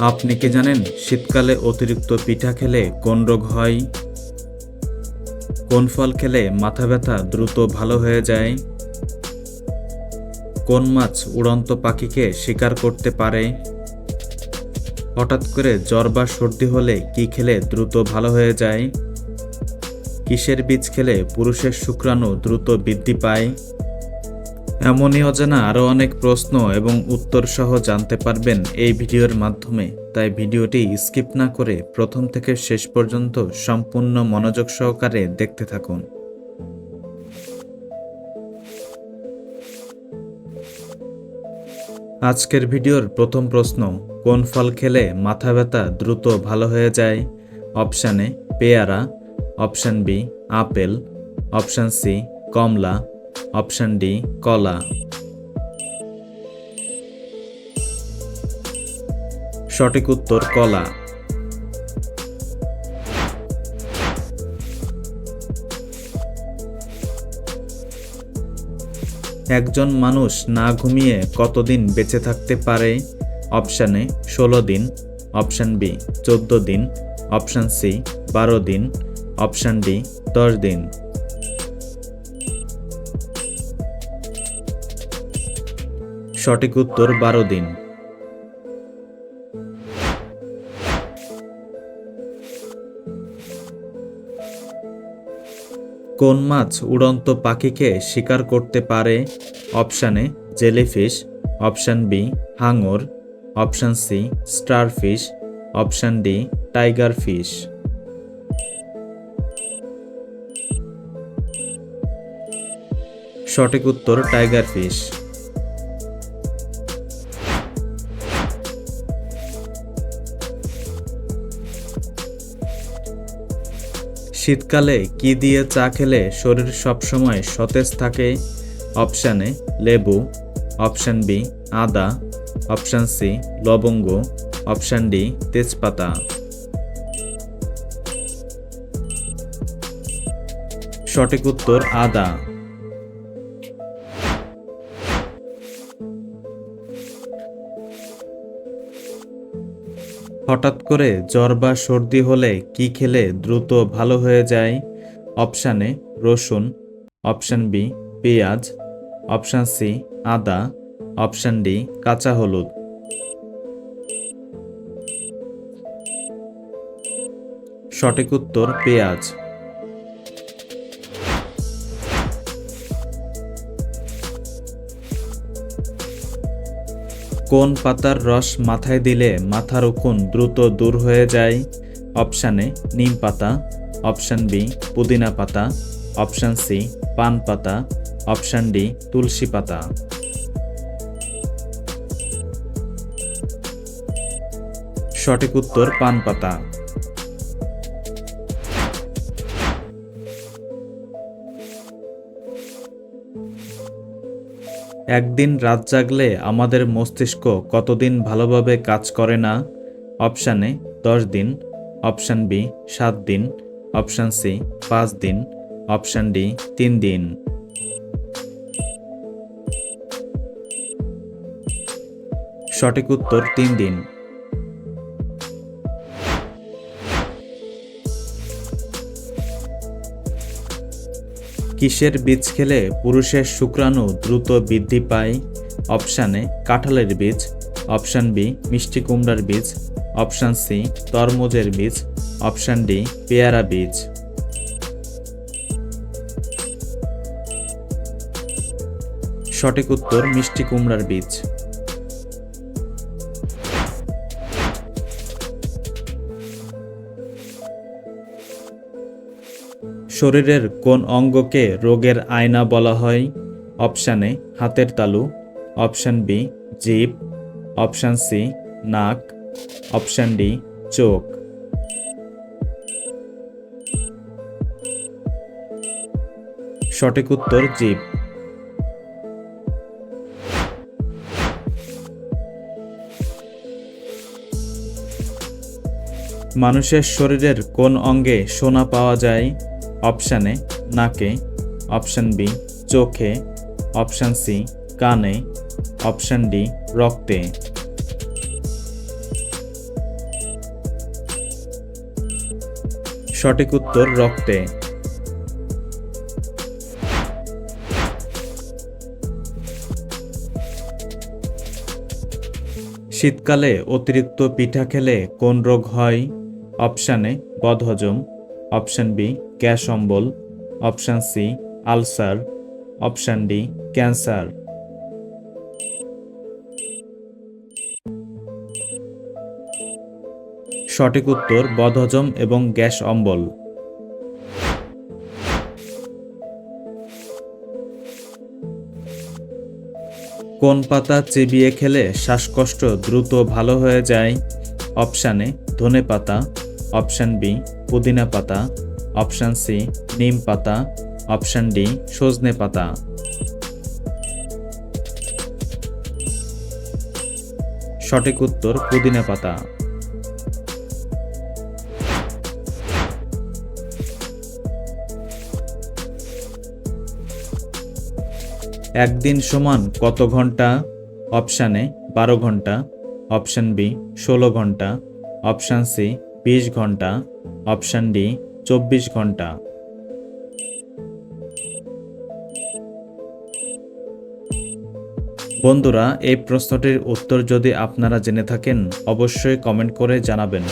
আপনি কি জানেন শীতকালে অতিরিক্ত পিঠা খেলে কোন রোগ হয়? কোন ফল খেলে মাথা ব্যথা দ্রুত ভালো হয়ে যায়? কোন মাছ উড়ন্ত পাখিকে শিকার করতে পারে? হঠাৎ করে জ্বর বা সর্দি হলে কি খেলে দ্রুত ভালো হয়ে যায়? কিসের বীজ খেলে পুরুষের শুক্রাণু দ্রুত বৃদ্ধি পায়? এমনই অজানা আরও অনেক প্রশ্ন এবং উত্তর সহ জানতে পারবেন এই ভিডিওর মাধ্যমে। তাই ভিডিওটি স্কিপ না করে প্রথম থেকে শেষ পর্যন্ত সম্পূর্ণ মনোযোগ সহকারে দেখতে থাকুন। আজকের ভিডিওর প্রথম প্রশ্ন, কোন ফল খেলে মাথা ব্যথা দ্রুত ভালো হয়ে যায়? অপশান এ, পেয়ারা। Option B, apple. Option C, কমলা। অপশান ডি, কলা। সঠিক উত্তর, কলা। একজন মানুষ না ঘুমিয়ে কতদিন বেঁচে থাকতে পারে? অপশানে ষোলো দিন। অপশান বি, চোদ্দ দিন। অপশান সি, বারো দিন। অপশান ডি, দশ দিন। সঠিক উত্তর বারো দিন। কোন মাছ উড়ন্ত পাখিকে শিকার করতে পারে? Option A jellyfish, option B, হাঙর, option C, starfish, option D, tiger fish. সঠিক উত্তর টাইগার ফিশ। শীতকালে কি দিয়ে চা খেলে শরীর সবসময় সতেজ থাকে? অপশানে লেবু। অপশান বি, আদা। অপশান সি, লবঙ্গ। অপশান ডি, তেজপাতা। সঠিক উত্তর, আদা। হঠাৎ করে জ্বর বা সর্দি হলে কি খেলে দ্রুত ভালো হয়ে যায়? অপশান এ, রসুন। অপশান বি, পেঁয়াজ। অপশান সি, আদা। অপশান ডি, কাঁচা হলুদ। সঠিক উত্তর, পেঁয়াজ। কোন পাতার রস মাথায় দিলে মাথার উকুন দ্রুত দূর হয়ে যায়? অপশানে নিম পাতা। অপশান বি, পুদিনা পাতা। অপশান সি, পান পাতা। অপশান ডি, তুলসী পাতা। সঠিক উত্তর পান পাতা। একদিন রাত জাগলে আমাদের মস্তিষ্ক কতদিন ভালোভাবে কাজ করে না? অপশান এ দশ দিন। অপশান বি সাত দিন। অপশান সি পাঁচ দিন। অপশান ডি তিন দিন। সঠিক উত্তর, তিন দিন। কিসের বীজ খেলে পুরুষের শুক্রাণু দ্রুত বৃদ্ধি পায়? অপশানে কাঁঠালের বীজ। অপশান বি, মিষ্টি কুমড়ার বীজ। অপশান সি, তরমুজের বীজ। অপশান ডি, পেয়ারা বীজ। সঠিক উত্তর, মিষ্টি কুমড়ার বীজ। শরীরের কোন অঙ্গকে রোগের আয়না বলা হয়? অপশানে হাতের তালু। অপশান বি, জিভ। অপশান সি, নাক। অপশান ডি, চোখ। সঠিক উত্তর, জিভ। মানুষের শরীরের কোন অঙ্গে সোনা পাওয়া যায়? অপশান এ, নাকে, অপশান বি, চোখে, অপশান সি, কানে, অপশান ডি, রক্তে। সঠিক উত্তর রক্তে। শীতকালে অতিরিক্ত পিঠা খেলে কোন রোগ হয়? অপশানে বদহজম। অপশান বি গ্যাস অম্বল option C, ulcer. Option D, cancer. সঠিক উত্তর, বদহজম এবং গ্যাস অম্বল। কোন পাতা চিবিয়ে খেলে শ্বাসকষ্ট দ্রুত ভালো হয়ে যায়? অপশানে ধনে পাতা। অপশান বি পুদিনা পাতা অপশান সি নিম পাতা অপশান ডি সজনে পাতা। সঠিক উত্তর, পুদিনা পাতা। একদিন সমান কত ঘণ্টা? অপশানে বারো ঘণ্টা অপশান বি ষোলো ঘণ্টা অপশান সি বিশ ঘণ্টা অপশন ডি চব্বিশ ঘণ্টা। বন্ধুরা, এই প্রশ্নটির উত্তর যদি আপনারা জেনে থাকেন, অবশ্যই কমেন্ট করে জানাবেন।